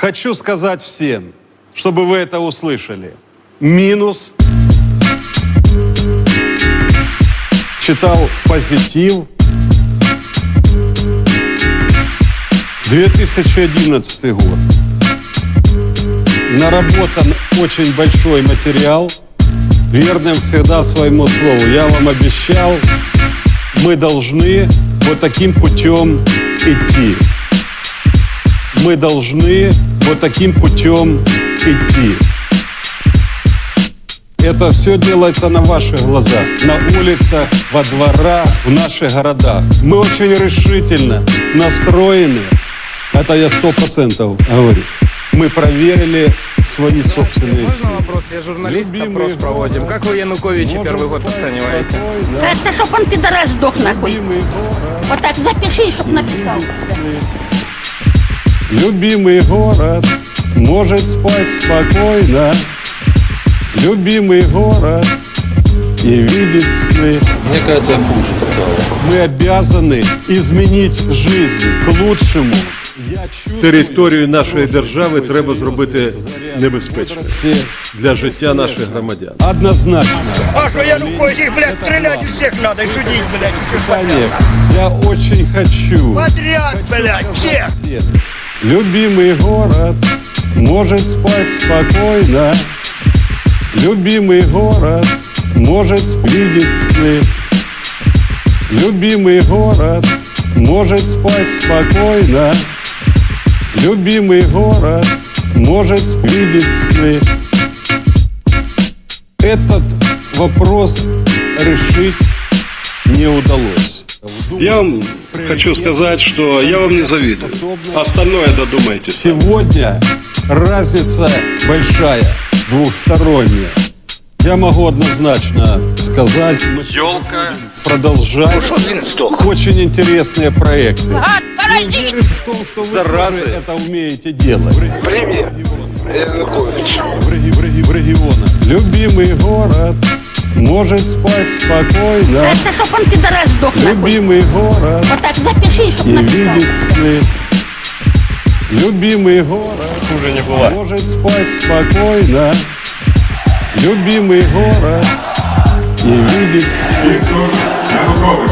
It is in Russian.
Хочу сказать всем, чтобы вы это услышали. Минус. Читал позитив. 2011 год. Наработан очень большой материал. Верным всегда своему слову. Я вам обещал, мы должны вот таким путем идти. Мы должны вот таким путем идти. Это все делается на ваших глазах, на улицах, во дворах, в наших городах. Мы очень решительно настроены, это я сто процентов говорю. Мы проверили свои собственные Можно силы. вопрос? Я журналист, Любимый опрос проводим. город. Как вы Януковича Можем первый год оцениваете? спокойно. Это чтоб он пидорас сдох нахуй. Вот так запиши, чтоб написал. Любимый город может спать спокойно. Любимый город и видеть сны. Мне кажется, хуже стало. Мы обязаны изменить жизнь к лучшему. Територію нашої держави треба зробити небезпечною для життя наших громадян. Однозначно. А что Янукович, их, блядь, стрелять из всех надо и судить, блядь, Конечно. подряд. Я очень хочу. Подряд, блядь, всех. Любимый город может спать спокойно. Любимый город может видеть сны. Любимый город может спать спокойно. Любимый город может видеть сны. Этот вопрос решить не удалось. Я вам хочу сказать, что я вам не завидую. Остальное додумайтесь. Сегодня разница большая, двухсторонняя. Я могу однозначно сказать, елка продолжать очень интересные проекты. Гад, паразит! В том, что вы Заразы. тоже это умеете делать. Привет, Янукович. В регионах. Любимый город может спать спокойно. Это чтоб он пидорас сдох. Любимый город Вот так запиши, чтоб и написал. видеть сны. Любимый город может спать спокойно. Любимый город и видеть Віктор Янукович.